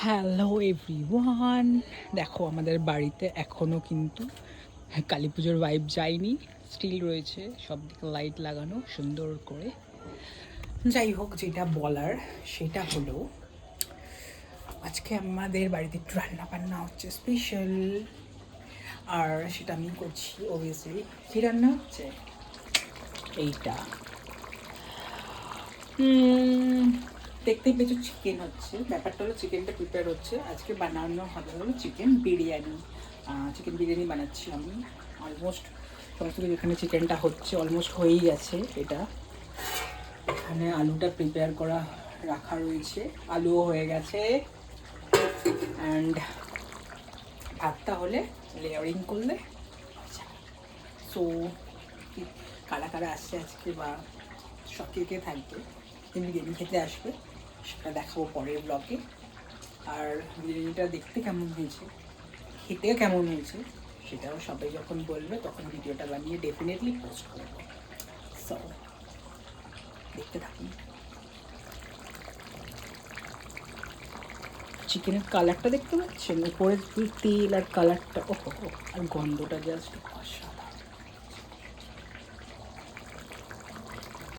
Hello everyone দেখো আমাদের বাড়িতে এখনও কিন্তু কালী পুজোর ভাইব যায়নি। স্টিল রয়েছে সব দিকে লাইট লাগানো সুন্দর করে। যাই হোক যেটা বলার সেটা হলো আজকে আমাদের বাড়িতে একটু রান্না বান্না হচ্ছে স্পেশাল আর সেটা আমি করছি অবভিয়াসলি কী রান্না হচ্ছে? এইটা। উম, দেখতেই পেয়েছ চিকেন হচ্ছে। ব্যাপারটা হলো চিকেনটা প্রিপেয়ার হচ্ছে। আজকে বানানো হবে হলো চিকেন বিরিয়ানি। চিকেন বিরিয়ানি বানাচ্ছি আমি। অলমোস্ট সমস্ত কিছু এখানে চিকেনটা হচ্ছে অলমোস্ট হয়েই গেছে এটা। এখানে আলুটা প্রিপেয়ার করা, রাখা রয়েছে। আলুও হয়ে গেছে। অ্যান্ড ভাতটা হলে লেয়ারিং করলে সো কারা কারা আসছে আজকে বা সব কে থাকবে? বিরিয়ানি খেতে আসবে। সেটা দেখাবো পরের ব্লগে আর বিরিয়ানিটা দেখতে কেমন হয়েছে, খেতে কেমন হয়েছে, সেটাও সবাই যখন বলবে তখন ভিডিওটা বানিয়ে ডেফিনেটলি পোস্ট করব সো দেখতে থাকুন। চিকেনের কালারটা দেখতে পাচ্ছেন? উপরে তেল আর কালারটা ও আর গন্ধটা জাস্ট অসাধারণ